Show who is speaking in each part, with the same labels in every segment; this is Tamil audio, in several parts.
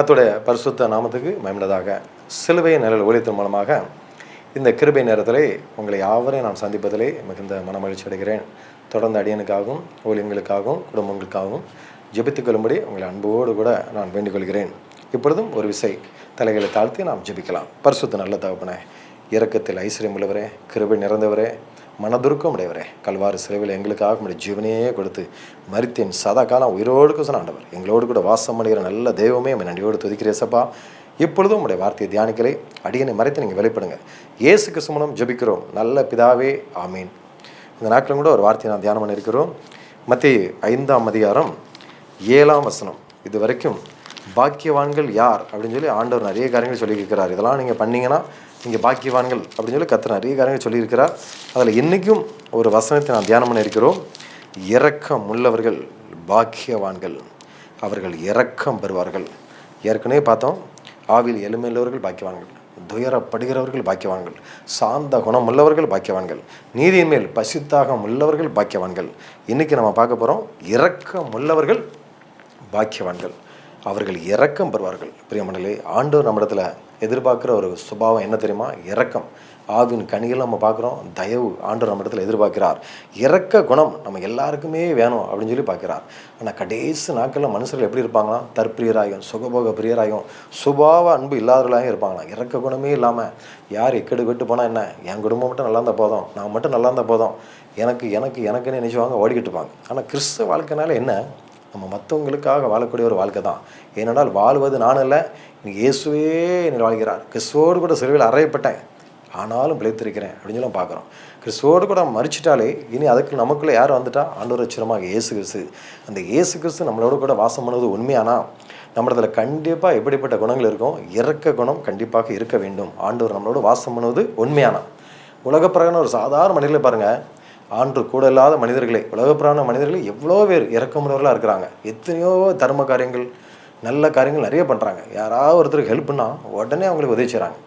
Speaker 1: கத்துடைய பரிசுத்த நாமத்துக்கு மயமுள்ளதாக சிலுவை நிழல் ஒழித்தின் மூலமாக இந்த கிருபை நேரத்திலே உங்களை யாவரையும் நான் சந்திப்பதிலே மிகுந்த மனமகிழ்ச்சி அடைகிறேன். தொடர்ந்து அடியனுக்காகவும் ஊழியங்களுக்காகவும் குடும்பங்களுக்காகவும் ஜெபித்துக் கொள்ளும்படி உங்களை அன்போடு கூட நான் வேண்டிக்கொள்கிறேன் இப்பொழுதும் ஒரு விசை தலைகளை தாழ்த்தி நாம் ஜெபிக்கலாம். பரிசுத்த நல்ல தகப்பனே இறக்கத்தில் ஐஸ்வர்யம் உள்ளவரே கிருபை நிறந்தவரே மனதுருக்கம் உடையவரே கல்வாறு சிறைவில் எங்களுக்காக உடைய ஜீவனையே கொடுத்து மறித்தேன் சதா காலம் உயிரோடு சொன்ன ஆண்டவர் எங்களோடு கூட வாசம் பண்ணுகிற நல்ல தெய்வமே உம்மை நன்றியோடு துதிக்கிறேசப்பா. இப்பொழுதும் உடைய வார்த்தையை தியானிக்கலை. அடியனை மறைத்து நீங்கள் வெளிப்படுங்க. இயேசுக்கு சுமணம் ஜெபிக்கிறோம். நல்ல பிதாவே ஆமீன். இந்த நாட்களும் கூட ஒரு வார்த்தையை நான் தியானம் பண்ணியிருக்கிறோம். மத்திய ஐந்தாம் அதிகாரம் ஏழாம் வசனம். இது வரைக்கும் பாக்கியவான்கள் யார்? அப்படின்னு சொல்லி ஆண்டவர் நிறைய காரியங்கள் சொல்லியிருக்கிறார். இதெல்லாம் நீங்கள் பண்ணீங்கன்னா நீங்கள் பாக்கியவான்கள் அப்படின்னு சொல்லி கத்த நிறைய காரியங்கள் சொல்லியிருக்கிறார். அதில் இன்றைக்கும் ஒரு வசனத்தை நான் தியானம் பண்ணியிருக்கிறோம் இரக்கம் உள்ளவர்கள் பாக்கியவான்கள். அவர்கள் இரக்கம் பெறுவார்கள். ஏற்கனவே பார்த்தோம் ஆவில் எளிமையுள்ளவர்கள் பாக்கியவான்கள். துயரப்படுகிறவர்கள் பாக்கியவான்கள். சாந்த குணம் உள்ளவர்கள் பாக்கியவான்கள். நீதியின் மேல் பசித்தாகம் உள்ளவர்கள் பாக்கியவான்கள். இன்றைக்கி நம்ம பார்க்க போகிறோம் இரக்கம் உள்ளவர்கள் பாக்கியவான்கள். அவர்கள் இரக்கம் பெறுவார்கள். பிரியமண்டலே ஆண்டோர் நம்மிடத்தில் எதிர்பார்க்குற ஒரு சுபாவம் என்ன தெரியுமா? இறக்கம் ஆவின் கனிகள் நம்ம பார்க்குறோம். தயவு ஆண்டு நம்ம இடத்துல எதிர்பார்க்கிறார். இறக்க குணம் நம்ம எல்லாருக்குமே வேணும் அப்படின்னு சொல்லி பார்க்கிறார். ஆனால் கடைசி நாட்களில் மனுஷர்கள் எப்படி இருப்பாங்கன்னா தற்பிரியராயும் சுகபோக பிரியராயும் சுபாவ அன்பு இல்லாதவர்களாகவும் இருப்பாங்களாம். இறக்க குணமே இல்லாமல் யார் எக்கெடு கெட்டு போனால் என்ன? என் குடும்பம் மட்டும் நல்லா இருந்தால் போதும். நான் மட்டும் நல்லா இருந்தால் போதும். எனக்கு எனக்கு எனக்குன்னு நினச்சிவாங்க ஓடிக்கிட்டு இருப்பாங்க. ஆனால் கிறிஸ்துவ வாழ்க்கைனால என்ன? நம்ம மற்றவங்களுக்காக வாழக்கூடிய ஒரு வாழ்க்கை தான். ஏனென்றால் வாழ்வது நான் இல்லை இன்னைக்கு இயேசுவே என்னை வாழ்கிறார். கிறிஸ்துவோடு கூட சிறுவில் அறையப்பட்டேன். ஆனாலும் பிழைத்திருக்கிறேன் அப்படின்னு சொல்லி பார்க்குறோம். கிறிஸ்துவோடு கூட மறிச்சிட்டாலே இனி அதுக்கு நமக்குள்ளே யார் வந்துட்டா? ஆண்டோர் அச்சுரமாக இயேசு கிறிஸ்து. அந்த இயேசு கிறிஸ்து நம்மளோட கூட வாசம் பண்ணுவது உண்மையானா? நம்மளதில் கண்டிப்பாக எப்படிப்பட்ட குணங்கள் இருக்கும்? இறக்க குணம் கண்டிப்பாக இருக்க வேண்டும். ஆண்டவர் நம்மளோட வாசம் பண்ணுவது உண்மையானா? உலகப்பிரகான ஒரு சாதாரண மனிதர்களை பாருங்கள் ஆண்டு கூட இல்லாத மனிதர்களே. உலகப்பிரான மனிதர்களே எவ்வளோ பேர் இறக்கமுள்ளவர்களாக இருக்கிறாங்க. எத்தனையோ தர்ம காரியங்கள் நல்ல காரியங்கள் நிறைய பண்ணுறாங்க யாராவது ஒருத்தருக்கு ஹெல்ப் பண்ணால் உடனே அவங்களுக்கு உதவி செய்கிறாங்க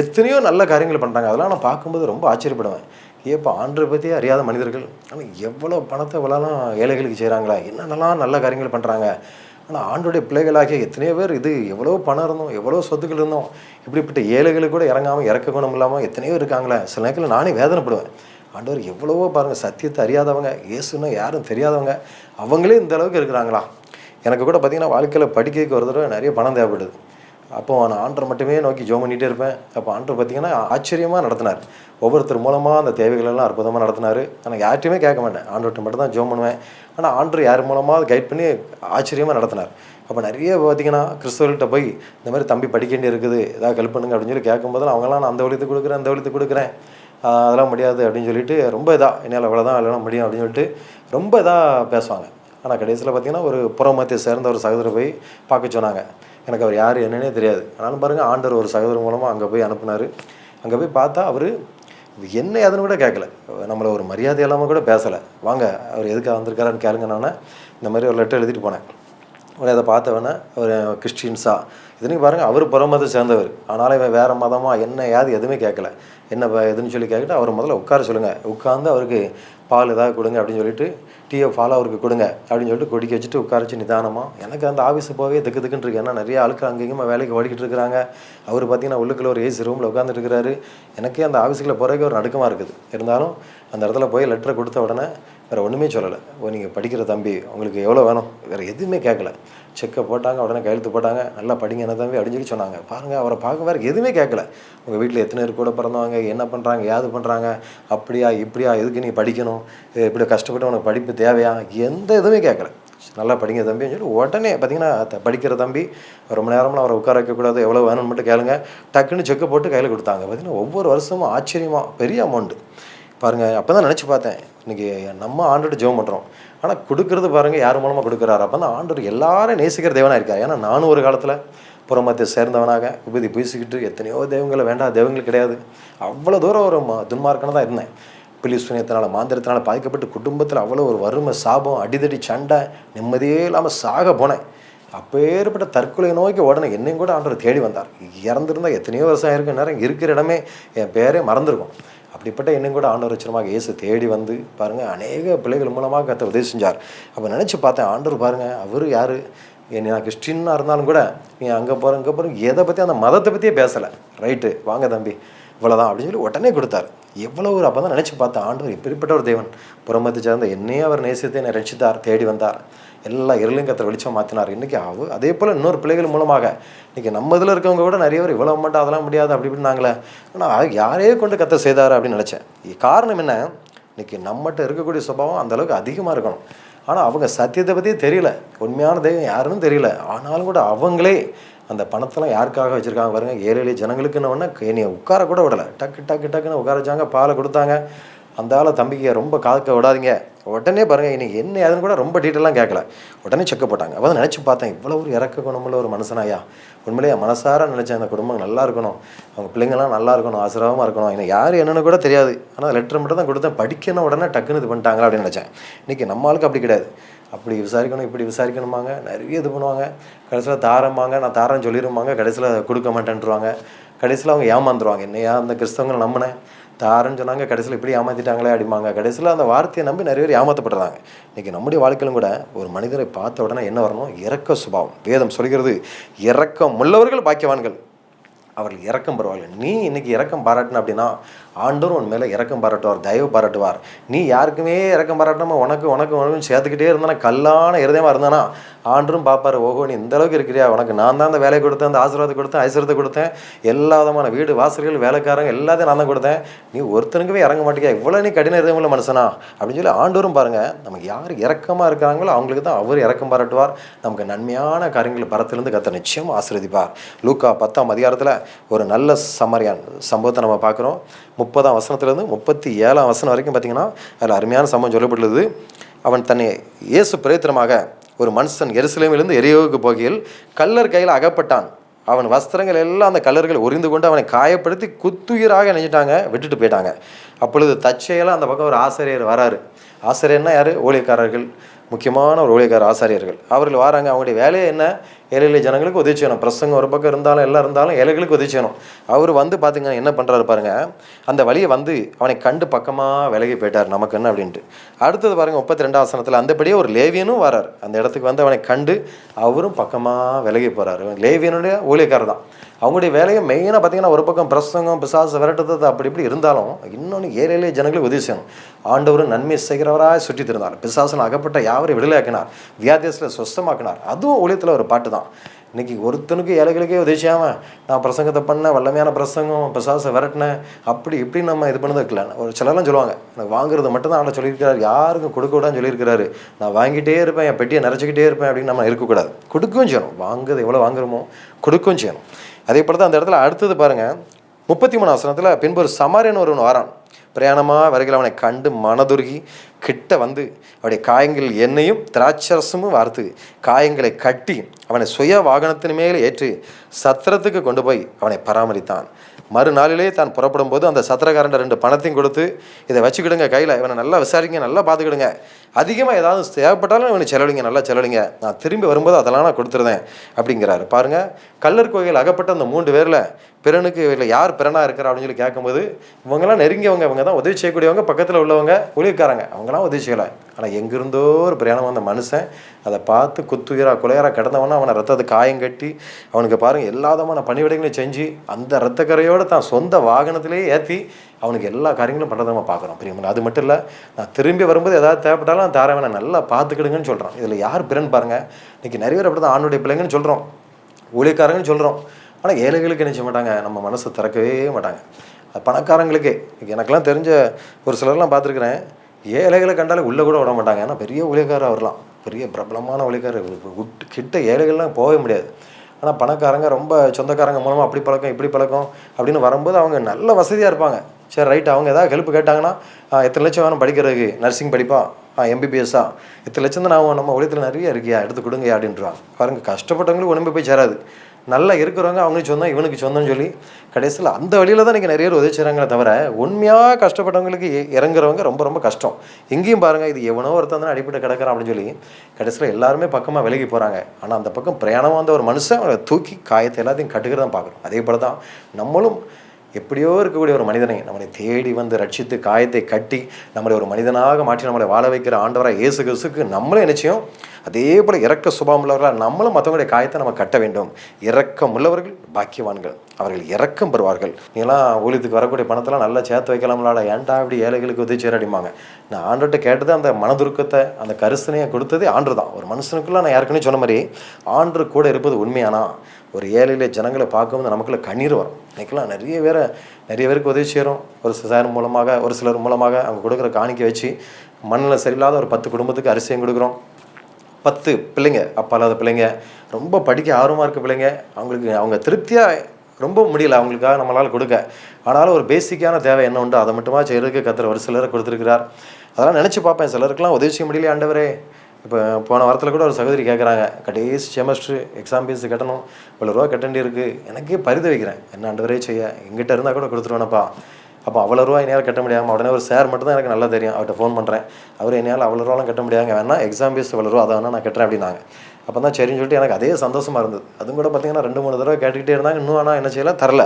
Speaker 1: எத்தனையோ நல்ல காரியங்கள் பண்ணுறாங்க அதெல்லாம் நான் பார்க்கும்போது ரொம்ப ஆச்சரியப்படுவேன். ஏப்பா ஆண்டரை பற்றியே அறியாத மனிதர்கள் ஆனால் எவ்வளோ பணத்தை எவ்வளோலாம் ஏழைகளுக்கு செய்கிறாங்களா என்னென்னலாம் நல்ல காரியங்கள் பண்ணுறாங்க ஆனால் ஆண்டுடைய பிள்ளைகளாகிய எத்தனையோ பேர் இது எவ்வளோ பணம் இருந்தோம் எவ்வளோ சொத்துக்கள் இருந்தோம் இப்படிப்பட்ட ஏழைகளுக்கு கூட இறங்காமல் இறக்க குணம் இல்லாமல் எத்தனையோ இருக்காங்களே. சில நேரத்தில் நானே வேதனைப்படுவேன். ஆண்டவர் எவ்வளவோ பாருங்கள் சத்தியத்தை அறியாதவங்க இயேசுன்னா யாரும் தெரியாதவங்க அவங்களே இந்த அளவுக்கு இருக்கிறாங்களா? எனக்கு கூட பார்த்தீங்கன்னா வாழ்க்கையில் படிக்கிறதுக்கு ஒரு தடவை நிறைய பணம் தேவைப்படுது. அப்போ நான் ஆண்டரை மட்டுமே நோக்கி ஜோம் பண்ணிகிட்டே இருப்பேன். அப்போ ஆண்டர் பார்த்திங்கன்னா ஆச்சரியமாக நடத்தினார். ஒவ்வொருத்தர் மூலமாக அந்த தேவைகளெல்லாம் அற்புதமாக நடத்தினார். ஆனால் யார்ட்டையுமே கேட்க மாட்டேன். ஆண்டர்கிட்ட மட்டும் தான் ஜோம் பண்ணுவேன். ஆனால் ஆண்டர் யார் மூலமாக கைட் பண்ணி ஆச்சரியமாக நடத்தினார். அப்போ நிறைய பார்த்தீங்கன்னா கிறிஸ்தவர்கள்ட்ட போய் இந்த மாதிரி தம்பி படிக்க வேண்டி இருக்குது. ஏதாவது ஹெல்ப் பண்ணுங்க அப்படின்னு சொல்லி கேட்கும்போது அவங்களாம் நான் அந்த வழித்து கொடுக்குறேன் அந்த வழித்து கொடுக்குறேன். அதெல்லாம் முடியாது அப்படின்னு சொல்லிட்டு ரொம்ப இதாக என்னால் அவ்வளோதான் இல்லைனா முடியும் அப்படின்னு சொல்லிட்டு ரொம்ப இதாக பேசுவாங்க. ஆனால் கடைசியில் பார்த்தீங்கன்னா ஒரு புறமத்தை சேர்ந்த ஒரு சகோதரர் போய் பார்க்க சொன்னாங்க. எனக்கு அவர் யார் என்னன்னே தெரியாது. ஆனாலும் பாருங்கள் ஆண்டர் ஒரு சகோதரர் மூலமாக அங்கே போய் அனுப்புனார். அங்கே போய் பார்த்தா அவர் என்ன ஏதுன்னு கூட கேட்கல. நம்மளை ஒரு மரியாதை இல்லாமல் கூட பேசலை. வாங்க அவர் எதுக்காக வந்திருக்காருன்னு கேளுங்க நான். இந்த மாதிரி ஒரு லெட்டர் எழுதிட்டு போனேன். உடனே அதை பார்த்தவொடனே அவர் கிறிஸ்டின்ஸா இதுன்னு பாருங்கள் அவர் புறமதத்தை சேர்ந்தவர். ஆனாலும் இவன் வேறு மதமாக என்ன யாது எதுவுமே கேட்கல. என்ன ப- எதுன்னு சொல்லி கேட்டுட்டு அவர் முதல்ல உட்கார சொல்லுங்கள் உட்காந்து அவருக்கு பால் ஏதாவது கொடுங்க அப்படின்னு சொல்லிட்டு டீயை பால் அவருக்கு கொடுங்க அப்படின்னு சொல்லிட்டு கொடிக்க வச்சுட்டு உட்காரச்சு நிதானமாக எனக்கு அந்த ஆஃபீஸு போகவே திக்கு திக்குன்னு இருக்கு. ஏன்னா நிறைய ஆளுக்கு அங்கேயுமா வேலைக்கு ஓடிக்கிட்டு இருக்கிறாங்க. அவர் பார்த்தீங்கன்னா உள்ளுக்குள்ள ஒரு ஏசி ரூமில் உட்காந்துட்டு இருக்கிறாரு. எனக்கே அந்த ஆஃபீஸுக்குள்ளே போகிறதுக்கு ஒரு நடுக்கமாக இருக்குது. இருந்தாலும் அந்த இடத்துல போய் லெட்டரை கொடுத்த உடனே வேறு ஒன்றுமே சொல்லலை. ஓ நீங்கள் படிக்கிற தம்பி உங்களுக்கு எவ்வளோ வேணும்? வேறு எதுவுமே கேட்கல செக்கை போட்டாங்க உடனே கையெழுத்து போட்டாங்க. நல்லா படிங்க என்ன தம்பி? அப்படின்னு சொல்லி சொன்னாங்க. பாருங்கள் அவரை பார்க்க வேறு எதுவுமே கேட்கல உங்கள் வீட்டில் எத்தனை பேர் கூட பிறந்தவங்க என்ன பண்ணுறாங்க யாது பண்ணுறாங்க அப்படியா இப்படியா எதுக்கு நீ படிக்கணும்? இது இப்படி கஷ்டப்பட்டு உனக்கு படிப்பு தேவையா? எந்த இதுவுமே கேட்கல நல்லா படிங்க தம்பின்னு சொல்லி உடனே பார்த்தீங்கன்னா படிக்கிற தம்பி ரொம்ப நேரம்லாம் அவரை உட்கார வைக்கக்கூடாது. எவ்வளோ வேணும்னு மட்டும் கேளுங்க. டக்குன்னு செக்கை போட்டு கையில் கொடுத்தாங்க. பார்த்தீங்கன்னா ஒவ்வொரு வருஷமும் ஆச்சரியமாக பெரிய அமௌண்ட்டு பாருங்கள் அப்போ தான் நினச்சி பார்த்தேன். இன்றைக்கி நம்ம ஆண்டோட ஜெபம் பண்ணுறோம் ஆனால் கொடுக்கறது பாருங்கள் யார் மூலமாக கொடுக்குறாரு? அப்போ தான் ஆண்டோர் எல்லாரும் நேசிக்கிற தேவனாக இருக்கார். ஏன்னா நானும் ஒரு காலத்தில் புறமத்தை சேர்ந்தவனாக உபதி பூசிக்கிட்டு எத்தனையோ தெய்வங்களை வேண்டாம் தெய்வங்கள் கிடையாது. அவ்வளோ தூரம் ஒரு ம துன்மார்க்கன தான் இருந்தேன். பிலி சுனியத்தினால் மாந்திரத்தினால் பாதிக்கப்பட்டு குடும்பத்தில் அவ்வளோ ஒரு வறுமை சாபம் அடிதடி சண்டை நிம்மதியே இல்லாமல் சாக போனேன். அப்பேற்பட்ட தற்கொலை நோய்க்கு உடனே என்னையும் கூட ஆண்டவர் தேடி வந்தார். இறந்துருந்தால் எத்தனையோ வருஷம் இருக்கு நேரம் இருக்கிற இடமே என் பேரே மறந்துருக்கும். அப்படிப்பட்ட எண்ணம் கூட ஆண்டவர் உச்சரமாக இயேசு தேடி வந்து பாருங்கள் அநேக பிள்ளைகள் மூலமாக கத்த உதவி செஞ்சார். அப்போ நினச்சி பார்த்தேன் ஆண்டவர் பாருங்கள் அவர் யார்? நான் கிறிஸ்டின்னாக இருந்தாலும் கூட நீ அங்கே போகிற இங்கே போகிற எதை பற்றி அந்த மதத்தை பற்றியே பேசலை. ரைட்டு வாங்க தம்பி இவ்வளோதான் அப்படின்னு சொல்லி உடனே கொடுத்தாரு. எவ்வளோ ஒரு அப்போ தான் நினச்சி பார்த்தேன் ஆண்டவர் எப்படிப்பட்ட ஒரு தேவன். புறமத்து சேர்ந்த என்னையே அவர் நேசித்தே என்னை தேடி வந்தார். எல்லா இருளையும் கத்திர வெளிச்சம் மாற்றினார் இன்றைக்கி அவ அதே போல் இன்னொரு பிள்ளைகள் மூலமாக இன்றைக்கி நம்ம இதில் இருக்கவங்க கூட நிறைய பேர் இவ்வளோ மட்டும் அதெல்லாம் முடியாது அப்படி இப்படி நாங்களே. ஆனால் யாரையே கொண்டு கத்த செய்தார் அப்படின்னு நினச்சேன். காரணம் என்ன? இன்றைக்கி நம்மகிட்ட இருக்கக்கூடிய சுபாவம் அந்தளவுக்கு அதிகமாக இருக்கணும். ஆனால் அவங்க சத்தியத்தை பற்றியே தெரியல. உண்மையான தெய்வம் யாருன்னு தெரியல. ஆனாலும் கூட அவங்களே அந்த பணத்தெல்லாம் யாருக்காக வச்சுருக்காங்க பாருங்க? ஏழை எளிய ஜனங்களுக்குன்னு என்னைய உட்கார கூட விடலை. டக்கு டக்கு டக்குன்னு உட்கார வச்சாங்க பாலை கொடுத்தாங்க. அந்த ஆளை தம்பிக்கு ரொம்ப காக்க விடாதீங்க. உடனே பாருங்கள் இன்னைக்கு என்ன ஏதுன்னு கூட ரொம்ப டீட்டெயிலாக கேட்கல உடனே செக் போட்டாங்க. அப்போ நினச்சி பார்த்தேன் இவ்வளோ ஒரு இறக்க குணமுள்ள ஒரு மனுஷனாயா? உண்மையிலேயே மனசார நினச்சேன் அந்த குடும்பம் நல்லா இருக்கணும். அவங்க பிள்ளைங்கள்லாம் நல்லா இருக்கணும் ஆசிரமமாக இருக்கணும். எனக்கு யார் என்னென்னு கூட தெரியாது. ஆனால் லெட்டர் மட்டும் தான் கொடுத்தேன். படிக்கணும் உடனே டக்குன்னு இது பண்ணிட்டாங்களா அப்படின்னு நினச்சேன். இன்றைக்கி நம்ம ஆளுக்கு அப்படி கிடையாது. அப்படி விசாரிக்கணும் இப்படி விசாரிக்கணுமாங்க. நிறைய இது பண்ணுவாங்க. கடைசியில் தாரம்பாங்க நான் தாரேன்னு சொல்லிடுவாங்க கடைசியில் கொடுக்க மாட்டேன்ருவாங்க. கடைசியில் அவங்க ஏமாந்துருவாங்க. என்னையா அந்த கிறிஸ்தவங்களை நம்பினேன்? தாரன்னு சொன்னாங்க. கடைசியில் இப்படி ஏமாற்றிட்டாங்களே அப்படிம்பாங்க. கடைசியில் அந்த வார்த்தையை நம்பி நிறைய பேர் ஏமாற்றப்படுறாங்க இன்றைக்கி நம்முடைய வாழ்க்கையிலும் கூட ஒரு மனிதரை பார்த்த உடனே என்ன வரணும்? இறக்க சுபாவம். வேதம் சொல்கிறது இறக்கம் உள்ளவர்கள் பாக்கியவான்கள். அவர்கள் இறக்கம் பரவாயில்ல நீ இன்றைக்கி இறக்கம் பாராட்டின அப்படின்னா ஆண்டவர் உன் மேலே இறக்கம் பாராட்டுவார் தயவு பாராட்டுவார். நீ யாருக்குமே இறக்கம் பாராட்டாமல் உனக்கு உனக்கு உனக்கு சேர்த்துக்கிட்டே இருந்தானா கல்லான இருதயமாக இருந்தானா ஆண்டரும் பார்ப்பார் ஓஹோ நீ இந்த அளவுக்கு இருக்கிறியா? உனக்கு நான் தான் அந்த வேலையை கொடுத்தேன் அந்த ஆசீர்வாதம் கொடுத்தேன் ஐஸ்வரத்தை கொடுத்தேன். எல்லா விதமான வீடு வாசல்கள் வேலைக்காரங்க எல்லாத்தையும் நான் தான் கொடுத்தேன். நீ ஒருத்தனுக்குமே இறங்க மாட்டேங்கியா இவ்வளோ நீ கடின இருதயம் உள்ள மனுஷனா? அப்படின்னு சொல்லி ஆண்டோரும் பாருங்கள் நமக்கு யார் இறக்கமாக இருக்கிறாங்களோ அவங்களுக்கு தான் அவர் இறக்கம் பாராட்டுவார். நமக்கு நன்மையான காரியங்கள் பரத்திலிருந்து கத்த நிச்சயம் ஆசீர்வதிப்பார். லூக்கா பத்தாம் அதிகாரத்தில் ஒரு நல்ல சமரியான் சம்பவத்தை நம்ம பார்க்குறோம். முப்பதாம் வசனத்துலேருந்து முப்பத்தி ஏழாம் வசனம் வரைக்கும் பார்த்தீங்கன்னா அதில் அருமையான சம்பவம் சொல்லப்பட்டுள்ளது. அவன் தன்னை இயேசு பிரயத்தனமாக ஒரு மனுஷன் எருசலேமிலிருந்து எரியோவுக்கு போகையில் கல்லர் கையில் அகப்பட்டான். அவன் வஸ்திரங்கள் எல்லாம் அந்த கல்லர்கள் உறிந்து கொண்டு அவனை காயப்படுத்தி குத்துயிராக நினைச்சிட்டாங்க விட்டுட்டு போயிட்டாங்க. அப்பொழுது தச்சையெல்லாம் அந்த பக்கம் ஒரு ஆசிரியர் வராரு. ஆசிரியர்னா யார்? ஊழியக்காரர்கள். முக்கியமான ஒரு ஊழியக்கார ஆசாரியர்கள். அவர்கள் வராங்க அவங்களுடைய வேலையை என்ன? ஏழை எளிய ஜனங்களுக்கு உதவி செய்யணும். பிரசங்கம் ஒரு பக்கம் இருந்தாலும் எல்லாம் இருந்தாலும் ஏழைகளுக்கு உதவி செய்யணும். அவர் வந்து பார்த்துங்க என்ன பண்ணுறாரு பாருங்கள் அந்த வழியை வந்து அவனை கண்டு பக்கமாக விலகி போயிட்டார். நமக்கு என்ன அப்படின்ட்டு. அடுத்தது பாருங்கள் முப்பத்தி ரெண்டாம் ஆசனத்தில் அந்தபடியே ஒரு லேவியனும் வரார். அந்த இடத்துக்கு வந்து அவனை கண்டு அவரும் பக்கமாக விலகி போகிறாரு லேவியனுடைய ஊழியக்காரர் தான் அவங்களுடைய வேலையை மெயினாக பார்த்தீங்கன்னா ஒரு பக்கம் பிரசங்கம் பிசாசு விரட்டுறது அப்படி இப்படி இருந்தாலும் இன்னொன்று ஏழையிலே ஜனங்களுக்கு உதவி செய்யணும். ஆண்டவரும் நன்மை செய்கிறவராக சுற்றி திருந்தார் பிசாசன் அகப்பட்ட யாவரை விடுதலையாக்கினார். வியாதியத்தில் சொஸ்தமாக்கினார். அதுவும் ஒளியத்தில் ஒரு பாட்டு தான் இன்றைக்கி ஒருத்தனுக்கு ஏழைகளுக்கே உதவி செய்யாமல் நான் பிரசங்கத்தை பண்ணேன் வல்லமையான பிரசங்கம் பிசாசை விரட்டினேன் அப்படி இப்படி நம்ம இது பண்ணது இருக்கல ஒரு சிலர்லாம் சொல்லுவாங்க எனக்கு வாங்குறது மட்டும்தான் தான் சொல்லியிருக்கிறார் யாருக்கும் கொடுக்க விடான்னு சொல்லியிருக்கிறாரு. நான் வாங்கிட்டே இருப்பேன் என் பெட்டியை நிறச்சிக்கிட்டே இருப்பேன் அப்படின்னு நம்ம இருக்கக்கூடாது. கொடுக்கவும் செய்யணும். வாங்குறது எவ்வளோ வாங்குறோமோ கொடுக்கவும் செய்யணும். அதே போல் தான் அந்த இடத்துல அடுத்தது பாருங்கள் முப்பத்தி மூணு அவசரத்தில் பின்பு ஒரு சமாரியன் ஒருவன் வரான். பிரயாணமாக வருகிற அவனை கண்டு மனதுருகி கிட்ட வந்து அவருடைய காயங்கள் எண்ணெயும் திராட்சரசமும் வார்த்து காயங்களை கட்டி அவனை சுய வாகனத்தின் மேலே ஏற்றி சத்திரத்துக்கு கொண்டு போய் அவனை பராமரித்தான். மறுநாளிலே தான் புறப்படும் போது அந்த சத்திரக்காரன் ரெண்டு பணத்தையும் கொடுத்து இதை வச்சுக்கிடுங்க கையில் இவனை நல்லா விசாரிங்க நல்லா பார்த்துக்கிடுங்க அதிகமாக ஏதாவது தேவைப்பட்டாலும் இவனை செலவழிங்க நல்லா செலவழிங்க நான் திரும்பி வரும்போது அதெல்லாம் நான் கொடுத்துருந்தேன் அப்படிங்கிறாரு. பாருங்கள் கல்லர் கோயில் அகப்பட்ட அந்த மூன்று பேரில் பிறனுக்கு இல்லை யார் பிறனாக இருக்கிறா அப்படின்னு சொல்லி கேட்கும்போது இவங்கெல்லாம் நெருங்கியவங்க இவங்க தான் உதவி செய்யக்கூடியவங்க பக்கத்தில் உள்ளவங்க ஊழியக்காரங்க. அவங்க உதவி செய்யலை. ஆனால் எங்கிருந்தோ ஒரு பிரயாணம் வந்த மனுஷன் அதை பார்த்து குத்துயிரா குலையரா கிடந்தவனா அவனை ரத்தத்தை காயம் கட்டி அவனுக்கு பாருங்கள் எல்லா விதமான பணிவிடைகளையும் செஞ்சு அந்த ரத்தக்கரையோடு தான் சொந்த வாகனத்திலேயே ஏற்றி அவனுக்கு எல்லா காரியங்களும் பண்ணுறதை நம்ம பார்க்குறோம். அது மட்டும் இல்லை நான் திரும்பி வரும்போது ஏதாவது தேவைப்பட்டாலும் நான் தாரவனை நல்லா பார்த்துக்கிடுங்கன்னு சொல்கிறான் இதில் யார் பிறன் பாருங்கள் இன்றைக்கி நிறைய பேர் அப்படி தான் ஆணுடைய பிள்ளைங்கன்னு சொல்கிறோம் ஊழியக்காரங்கன்னு சொல்கிறோம் ஆனால் ஏழைகளுக்கு நினைச்ச மாட்டாங்க? நம்ம மனசை திறக்கவே மாட்டாங்க. அது பணக்காரங்களுக்கே. எனக்கெல்லாம் தெரிஞ்ச ஒரு சிலர்லாம் பார்த்துருக்குறேன். ஏழைகளை கண்டாலே உள்ளே கூட விட மாட்டாங்க. ஏன்னா பெரிய ஊழியக்காரர் அவர்லாம். பெரிய பிரபலமான ஒழிகாரர் கிட்ட ஏழைகள்லாம் போகவே முடியாது. ஆனால் பணக்காரங்க ரொம்ப சொந்தக்காரங்க மூலமாக அப்படி பழக்கம் இப்படி பழக்கம் அப்படின்னு வரும்போது அவங்க நல்ல வசதியாக இருப்பாங்க. சரி ரைட் அவங்க ஏதாவது ஹெல்ப் கேட்டாங்கன்னா எத்தனை லட்சம் வேணும் படிக்கிறதுக்கு? நர்சிங் படிப்பா? எம்பிபிஎஸ்ஸா இத்தனை லட்சம் தான் நான் நம்ம உலகத்தில் நிறைய இருக்கியா? எடுத்து கொடுங்க அப்படின்றான் பாருங்கள் கஷ்டப்பட்டவங்களுக்கு உடம்பு போய் சேராது. நல்லா இருக்கிறவங்க அவங்களுக்கு சொந்தம் இவனுக்கு சொந்தம்னு சொல்லி கடைசியில் அந்த வழியில் தான் இன்றைக்கி நிறைய பேர் உதவி தவிர உண்மையாக கஷ்டப்பட்டவங்களுக்கு இறங்குறவங்க ரொம்ப ரொம்ப கஷ்டம். எங்கேயும் பாருங்கள் இது எவனோ ஒருத்தன் தான் அடிப்பட்டு கிடக்கிறான் அப்படின்னு சொல்லி கடைசியில் எல்லாருமே பக்கமாக விலகி போகிறாங்க ஆனால் அந்த பக்கம் பிரயாணம் வந்த ஒரு மனுஷன் அவங்களை தூக்கி காயத்தை எல்லாத்தையும் கட்டுக்கிறதான் பார்க்குறோம் அதே போல் தான் நம்மளும் எப்படியோ இருக்கக்கூடிய ஒரு மனிதனை நம்மளை தேடி வந்து ரட்சித்து காயத்தை கட்டி நம்மளை ஒரு மனிதனாக மாற்றி நம்மளை வாழ வைக்கிற ஆண்டவராக இயேசு கிறிஸ்துக்கு நம்மளும் நிச்சயம். அதே போல் இறக்க சுபாவம் உள்ளவர்களாக நம்மளும் மற்றவங்களுடைய காயத்தை நம்ம கட்ட வேண்டும். இரக்கம் உள்ளவர்கள் பாக்கியவான்கள். அவர்கள் இறக்கம் பெறுவார்கள். நீங்களாம் ஊழியத்துக்கு வரக்கூடிய பணத்தெல்லாம் நல்லா சேர்த்து வைக்கலாம்லாட. ஏன்டா இப்படி ஏழைகளுக்கு உதவி சேர நான் ஆண்டுகிட்ட கேட்டது அந்த மனதுருக்கத்தை அந்த கரிசனையை கொடுத்ததே ஆண்டு தான் ஒரு மனுஷனுக்குள்ள நான் ஏற்கனவே சொன்ன மாதிரி ஆண்டு கூட இருப்பது உண்மையானா? ஒரு ஏழையில ஜனங்களை பார்க்கும்போது நமக்குள்ள கண்ணீர் வரும். இன்றைக்கெல்லாம் நிறைய பேரை நிறைய பேருக்கு உதவி செய்கிறோம் ஒரு சார் மூலமாக ஒரு சிலர் மூலமாக அவங்க கொடுக்குற காணிக்கை வச்சு மண்ணில் சரியில்லாத ஒரு பத்து குடும்பத்துக்கு அரிசியும் கொடுக்குறோம். பத்து பிள்ளைங்க அப்பா இல்லாத பிள்ளைங்க ரொம்ப படிக்க ஆர்வமாக இருக்க பிள்ளைங்க அவங்களுக்கு அவங்க திருப்தியாக ரொம்ப முடியல அவங்களுக்காக நம்மளால் கொடுக்க. ஆனாலும் ஒரு பேசிக்கான தேவை என்ன உண்டு? அதை மட்டுமா செய்கிறதுக்கு கத்துற ஒரு சிலரை கொடுத்துருக்கிறார். அதெல்லாம் நினச்சி பார்ப்பேன். சிலருக்கெல்லாம் உதவி செய்ய முடியல ஆண்டவரே. இப்போ போன வாரத்தில் கூட ஒரு சகோதரி கேட்குறாங்க கடைசி செமஸ்டர் எக்ஸாம் ஃபீஸ் கட்டணும். இவ்வளோ ரூபா கட்ட வேண்டி இருக்குது எனக்கே பரித வைக்கிறேன். என்ன ஆண்டவரே செய்ய? எங்கிட்ட இருந்தால் கூட கொடுத்துருவேனப்பா. அப்போ அவ்வளோ ரூபா என்னால் கட்ட முடியாமல் உடனே ஒரு சார் மட்டும் தான் எனக்கு நல்லா தெரியும். அவர்கிட்ட ஃபோன் பண்ணுறேன் அவர் என்னால் அவ்வளோ ரூபாலாம் கட்ட முடியாங்க வேணா எக்ஸாம் ஃபீஸ் இவ்வளோ ரூபா அதை வேணா நான் கட்டுறேன் அப்படின்னாங்க. அப்போ தான் சரின்னு சொல்லிட்டு எனக்கு அதே சந்தோஷமாக இருந்தது. அதுவும் கூட பார்த்தீங்கன்னா ரெண்டு மூணு தடவை கேட்டுக்கிட்டே இருந்தாங்க. இன்னும் ஆனால் என்ன செய்யலாம் தரல.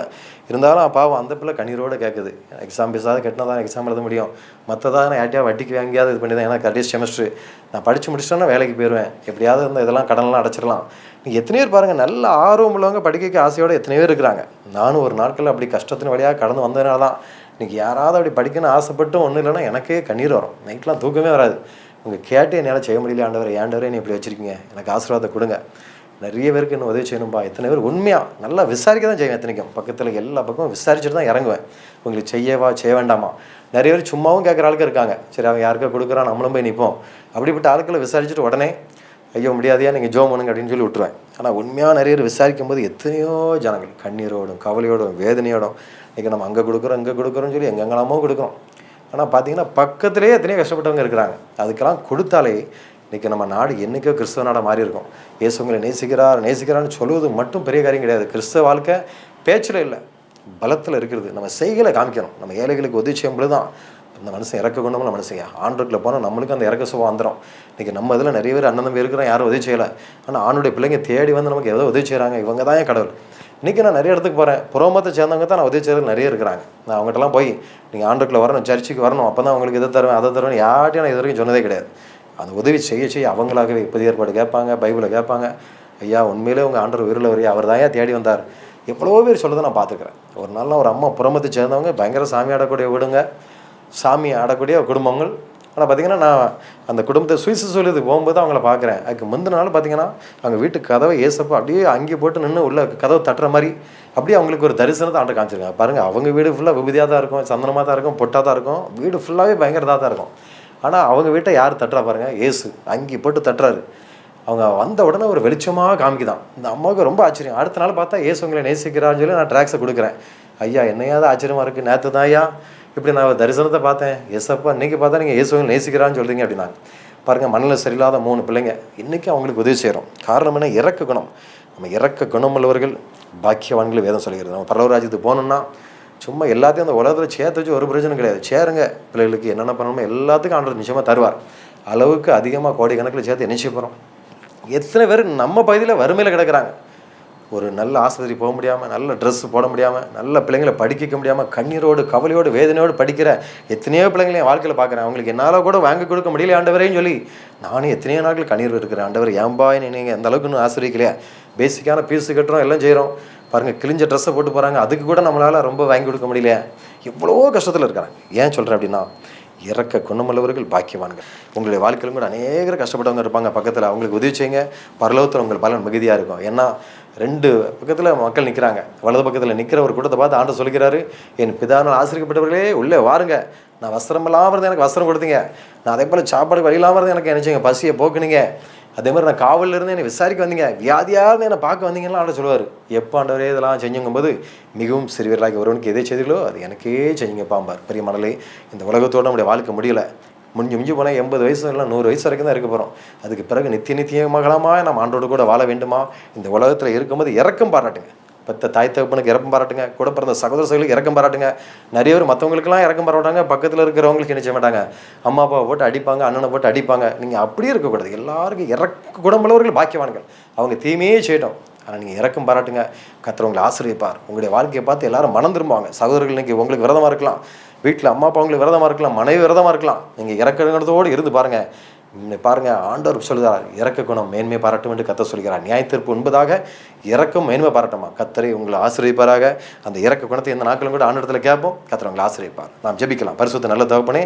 Speaker 1: இருந்தாலும் பாவம் அந்த பிள்ளை கண்ணீரோடு கேட்குது எக்ஸாம் ஃபீஸாவது கட்டினா தான் எக்ஸாம் எழுத முடியும். மற்றதாக நான் யார்ட்டையா வட்டிக்கு வாங்கியாவது இது பண்ணி தான் ஏன்னா கடைசி செமஸ்டர் நான் படித்து முடிச்சிட்டேன்னா வேலைக்கு போயிடுவேன் எப்படியாவது இந்த இதெல்லாம் கடன்லாம் அடைச்சிடலாம். நீங்கள் எத்தனை பேர் பாருங்கள் நல்ல ஆர்வம் உள்ளவங்க படிக்க ஆசையோடு எத்தனை பேர் இருக்கிறாங்க. நானும் ஒரு நாட்களில் அப்படி கஷ்டத்தின் வழியாக கடந்து வந்ததுனால தான் இன்றைக்கி யாராவது அப்படி படிக்கணும்னு ஆசைப்பட்டும் ஒன்றும் இல்லைன்னா எனக்கே கண்ணீர் வரும். நைட்லாம் தூக்கமே வராது. உங்கள் கேட்டு என்னால் செய்ய முடியல ஆண்டவர் ஏண்டவரே நீ இப்படி வச்சுருக்கீங்க? எனக்கு ஆசீர்வாதம் கொடுங்க. நிறைய பேருக்கு இன்னும் உதவி செய்யணும்பா? எத்தனை பேர் உண்மையாக நல்லா விசாரிக்க தான் செய்வேன் எத்தனைக்கும். பக்கத்தில் எல்லா பக்கமும் விசாரிச்சுட்டு தான் இறங்குவேன். உங்களுக்கு செய்யவா செய்ய வேண்டாமா? நிறைய பேர் சும்மாவும் கேட்குற ஆளுக்கு இருக்காங்க. சரி அவன் யாருக்கா கொடுக்குறான் நம்மளும் போய் நிற்போம் அப்படிப்பட்ட ஆட்களை விசாரிச்சுட்டு உடனே ஐயோ முடியாதையா நீங்கள் ஜோ பண்ணுங்க அப்படின்னு சொல்லி விட்டுருவேன். ஆனால் உண்மையாக நிறைய பேர் விசாரிக்கும் போது எத்தனையோ ஜனங்கள் கண்ணீரோடும் கவலையோடும் வேதனையோடும் இன்றைக்கி நம்ம அங்கே கொடுக்குறோம் இங்கே கொடுக்குறோம்னு சொல்லி எங்கெங்கெல்லாமோ கொடுக்குறோம். ஆனால் பார்த்தீங்கன்னா பக்கத்துலேயே எத்தனையோ கஷ்டப்பட்டவங்க இருக்கிறாங்க. அதுக்கெல்லாம் கொடுத்தாலே இன்றைக்கி நம்ம நாடு என்றைக்கோ கிறிஸ்தவ நாடாக மாறி இருக்கும். இயேசுங்களை நேசிக்கிறார் நேசிக்கிறான்னு சொல்லுவது மட்டும் பெரிய காரியம் கிடையாது. கிறிஸ்தவ வாழ்க்கை பேச்சில் இல்லை. பலத்தில் இருக்கிறது. நம்ம செய்களை காமிக்கணும். நம்ம ஏழைகளுக்கு உதவி செய்யும்போது தான் அந்த மனுஷன் இறக்க கொண்டவங்கள மனுஷங்க ஆண்டுக்குள்ளே போனால் நம்மளுக்கு அந்த இறக்க சுபம் வந்துடும் இன்றைக்கி நம்ம இதில் நிறைய பேர் அண்ணன் தம்பி இருக்கிறோம் யாரும் உதவி செய்யலை. ஆனால் ஆணுடைய பிள்ளைங்க தேடி வந்து நமக்கு ஏதோ உதவி செய்கிறாங்க இவங்க தான் கடவுள். இன்றைக்கி நான் நிறைய இடத்துக்கு போகிறேன் புறமத்தை சேர்ந்தவங்க தான் நான் உதவி செய்கிறது நிறைய இருக்கிறாங்க. நான் அவங்ககிட்டலாம் போய் நீங்கள் ஆண்டுக்குள்ளே வரணும் சர்ச்சுக்கு வரணும் அப்போ தான் அவங்களுக்கு இதை தருவேன் அதை தருவேன் யார்ட்டையும் நான் இது வரைக்கும் சொன்னதே கிடையாது. அந்த உதவி செய்ய செய்ய அவங்களாகவே புதிய ஏற்பாடு கேட்பாங்க பைபிளை கேட்பாங்க. ஐயா உண்மையிலே உங்கள் ஆண்டர் உயிரில் வரையா அவர் தான் ஏன் தேடி வந்தார். எவ்வளோ பேர் சொல்லதை நான் பார்த்துக்கிறேன். ஒரு நாள் ஒரு அம்மா புறமத்தை சேர்ந்தவங்க பயங்கர சாமி ஆடக்கூடிய விடுங்க. சாமி ஆடக்கூடிய குடும்பங்கள் ஆனால் பார்த்தீங்கன்னா நான் அந்த குடும்பத்தை சுயசு சொல்லுது போகும்போது அவங்கள பார்க்குறேன் அதுக்கு முந்தினாலும் பார்த்தீங்கன்னா அவங்க வீட்டு கதவை ஏசப்போ அப்படியே அங்கே போட்டு நின்று உள்ள கதவை தட்டுற மாதிரி அப்படியே அவங்களுக்கு ஒரு தரிசனத்தை ஆண்டு காமிச்சிருக்காங்க. பாருங்கள் அவங்க வீடு ஃபுல்லாக விபதியாக தான் இருக்கும் சந்தனமாக தான் இருக்கும் பொட்டாக தான் இருக்கும். வீடு ஃபுல்லாகவே பயங்கரதாக தான் இருக்கும். ஆனால் அவங்க வீட்டை யார் தட்டுறா பாருங்கள் ஏசு. அங்கே போட்டு தட்டுறாரு. அவங்க வந்த உடனே ஒரு வெளிச்சமாக காமிக்குதான். இந்த அம்மாவுக்கு ரொம்ப ஆச்சரியம். அடுத்த நாள் பார்த்தா ஏசு உங்களை நேசிக்கிறான்னு சொல்லி நான் ட்ராக்ஸை கொடுக்குறேன். ஐயா என்னையாவது ஆச்சரியமாக இருக்குது நேற்று தான் ஐயா இப்படி நான் தரிசனத்தை பார்த்தேன். எஸ்அப்பா இன்றைக்கி பார்த்தா நீங்கள் இயேசுவை நேசிக்கிறான்னு சொல்கிறீங்க அப்படின்னா பாருங்கள் மண்ணில் சரியில்லாத மூணு பிள்ளைங்க இன்றைக்கி அவங்களுக்கு உதவி செய்கிறோம் காரணம் என்ன? இறக்க குணம். நம்ம இறக்க குணம் உள்ளவர்கள் பாக்கியவான்கள் வேதம் சொல்கிறது. நம்ம பரவராஜ்யத்துக்கு போகணுன்னா சும்மா எல்லாத்தையும் அந்த உலகத்தில் சேர்த்து வச்சு ஒரு பிரச்சனை கிடையாது. சேருங்க. பிள்ளைகளுக்கு என்னென்ன பண்ணணுமோ எல்லாத்துக்கும் ஆண்டவர் நிச்சயமாக தருவார். அளவுக்கு அதிகமாக கோடிக்கணக்கில் சேர்த்து என்ன போகிறோம் எத்தனை பேர் நம்ம பகுதியில் வறுமையில் கிடக்கிறாங்க. ஒரு நல்ல ஆஸ்பத்திரி போக முடியாமல் நல்ல ட்ரெஸ் போட முடியாமல் நல்ல பிள்ளைங்களை படிக்க வைக்க முடியாமல் கண்ணீரோடு கவலையோடு வேதனையோடு படிக்கிற எத்தனையோ பிள்ளைங்களை என் வாழ்க்கையில் பார்க்குறேன். அவங்களுக்கு என்னால் கூட வாங்கி கொடுக்க முடியல ஆண்டவரேன்னு சொல்லி நானும் எத்தனையோ நாட்கள் கண்ணீர் இருக்கிறேன். ஆண்டவர் ஏன்பா நீங்கள் அந்த அளவுக்கு இன்னும் ஆசிரியக்கலையா? பேசிக்கான பீஸு கட்டுறோம் எல்லாம் செய்கிறோம் பாருங்கள் கிழிஞ்ச ட்ரெஸ்ஸை போட்டு போகிறாங்க அதுக்கு கூட நம்மளால் ரொம்ப வாங்கி கொடுக்க முடியல. எவ்வளோ கஷ்டத்தில் இருக்கிறாங்க. ஏன் சொல்கிறேன் அப்படின்னா இறக்க குணமுள்ளவர்கள் பாக்கியவான்கள். உங்களுடைய வாழ்க்கையிலும் கூட அநேகர் கஷ்டப்பட்டவங்க இருப்பாங்க. பக்கத்தில் அவங்களுக்கு உதவி செய்யுங்க. பரலோகத்தில் உங்கள் பலன் மிகுதியாக இருக்கும். ஏன்னா ரெண்டு பக்கத்தில் மக்கள் நிற்கிறாங்க வலது பக்கத்தில் நிற்கிற ஒரு கூட்டத்தை பார்த்து ஆண்டு சொல்கிறாரு என் பிதானால் ஆசிரியப்பட்டவர்களே உள்ளே வாருங்க. நான் வஸ்திரம் இல்லாமல் இருந்து எனக்கு வஸ்திரம் கொடுத்தீங்க. நான் அதே போல் சாப்பாடு வழி இல்லாமல் இருந்து எனக்கு நினச்சிங்க பசியை போக்குனீங்க. அதே மாதிரி நான் காவலில் இருந்து என்னை விசாரிக்க வந்தீங்க. வியாதியாக இருந்து என்னை பார்க்க வந்தீங்கன்னா ஆண்டு சொல்லுவார். எப்போ ஆண்டவரே இதெல்லாம் செஞ்சுங்கும்போது மிகவும் சிறுவர்களாகி ஒருவனுக்கு எதை செய்தீங்களோ அது எனக்கே செஞ்சுங்க பாம்பார் பெரிய மணலே இந்த உலகத்தோடு நம்முடைய வாழ்க்கை முடியல. முடிஞ்சு முடிஞ்சு போனால் எண்பது வயசு இல்லை நூறு வயசு வரைக்கும் தான் இருக்க போகிறோம் அதுக்கு பிறகு நித்திய மகளமாக நம்ம ஆண்டோடு கூட வாழ வேண்டுமா? இந்த உலகத்தில் இருக்கும்போது இறக்கம் பாராட்டுங்க. பத்த தாய் தகப்பனுக்கு இறக்கம் பாராட்டுங்க. கூட பிறந்த சகோதர சகோதரிகளுக்கு இறக்கம் பாராட்டுங்க. நிறைய பேர் மற்றவங்களுக்குலாம் இறக்கம் பாராட்டாங்க பக்கத்தில் இருக்கிறவங்களுக்கு நினைச்ச மாட்டாங்க? அம்மா அப்பாவை போட்டு அடிப்பாங்க அண்ணனை போட்டு அடிப்பாங்க. நீங்கள் அப்படியே இருக்கக்கூடாது எல்லாருக்கும் இறக்க குடம்புள்ளவர்கள் பாக்கியவான்கள். அவங்க தீமையே செய்யட்டும். ஆனால் நீங்கள் இறக்கம் பாராட்டுங்க. கத்துறவங்களை ஆசிரியப்பார். உங்களுடைய வாழ்க்கையை பார்த்து எல்லாரும் மனம் திரும்புவாங்க. சகோதரர்கள் இன்றைக்கி உங்களுக்கு விரதமாக இருக்கலாம். வீட்டில் அம்மா அப்பா விரதமாக இருக்கலாம் மனைவி விரதமாக இருக்கலாம். நீங்கள் இறக்கணுங்கிறதோடு இருந்து பாருங்கள் பாருங்கள் ஆண்டவர் சொல்லுதார் இறக்க குணம் மேன்மை பாராட்டும் என்று கத்த சொல்கிறார். நியாயத்திற்பு உண்பதாக இறக்கம் மேன்மை பாராட்டமா? கத்தரை உங்களை ஆசிரியப்பாராக. அந்த இறக்க குணத்தை எந்த நாட்களும் கூட ஆண்டத்தில் கேட்போம். கத்தரை உங்களை ஆசிரியப்பார். நாம் ஜெபிக்கலாம். பரிசுத்த நல்ல தகப்பனே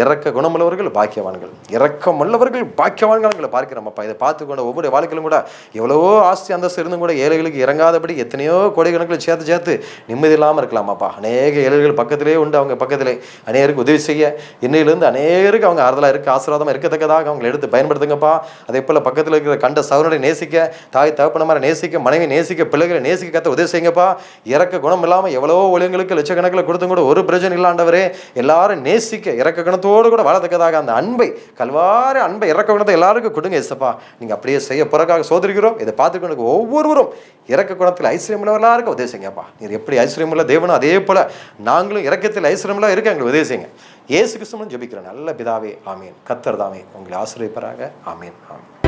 Speaker 1: இறக்க குணமுள்ளவர்கள் பாக்கியவான்கள். இறக்கம் உள்ளவர்கள் பாக்கியவான்கள் பார்க்கிறோம். அப்பா இதை பார்த்து கொண்ட ஒவ்வொரு வாழ்க்கையிலும் கூட எவ்வளவோ ஆஸ்தி அந்தஸ்து இருந்தும் கூட ஏழைகளுக்கு இறங்காதபடி எத்தனையோ கோடி கணக்கில் சேர்த்து சேர்த்து நிம்மதி இல்லாமல் இருக்கலாமாப்பா அநேக ஏழைகள் பக்கத்திலே உண்டு அவங்க பக்கத்திலே. அநேகருக்கு உதவி செய்ய. இன்னையிலிருந்து அநேகருக்கு அவங்க ஆறுதலாக இருக்க ஆசீர்வாதமாக இருக்கத்தக்கதாக அவங்களை எடுத்து பயன்படுத்துங்கப்பா. அதே போல் பக்கத்தில் இருக்கிற கண்ட சவரனை நேசிக்க தாய் தகப்பன மாதிரி நேசிக்க மனைவி நேசிக்க பிள்ளைகளை நேசிக்க கத்த உதவி செய்யுங்கப்பா. இறக்க குணம் இல்லாமல் எவ்வளவோ ஒழுங்களுக்கு லட்சக்கணக்கில் கொடுத்தும் கூட ஒரு பிரச்சனை இல்லாண்டவரே எல்லாரும் நேசிக்க இறக்க குணத்தோடு கூட வளர்த்துக்கதாக அந்த அன்பை கல்வாறு அன்பை இறக்க குணத்தை எல்லாருக்கும் கொடுங்க இசப்பா நீங்கள் அப்படியே செய்ய பிறக்காக சோதரிக்கிறோம். இதை பார்த்துக்கணுக்கு ஒவ்வொருவரும் இறக்க குணத்தில் ஐஸ்வர்யமுள்ளவர்களாக இருக்க உதவி செய்யுங்கப்பா. நீர் எப்படி ஐஸ்வர்யமுள்ள தேவனும் அதே போல் நாங்களும் இறக்கத்தில் ஐஸ்வர்யமுள்ள இருக்க எங்களுக்கு உதவி செய்யுங்க. ஏசு கிறிஸ்துவனும் ஜபிக்கிறேன் நல்ல பிதாவே ஆமீன். கத்தர் தாமே உங்களை ஆசிரியப்பராக. ஆமீன் ஆமீன்.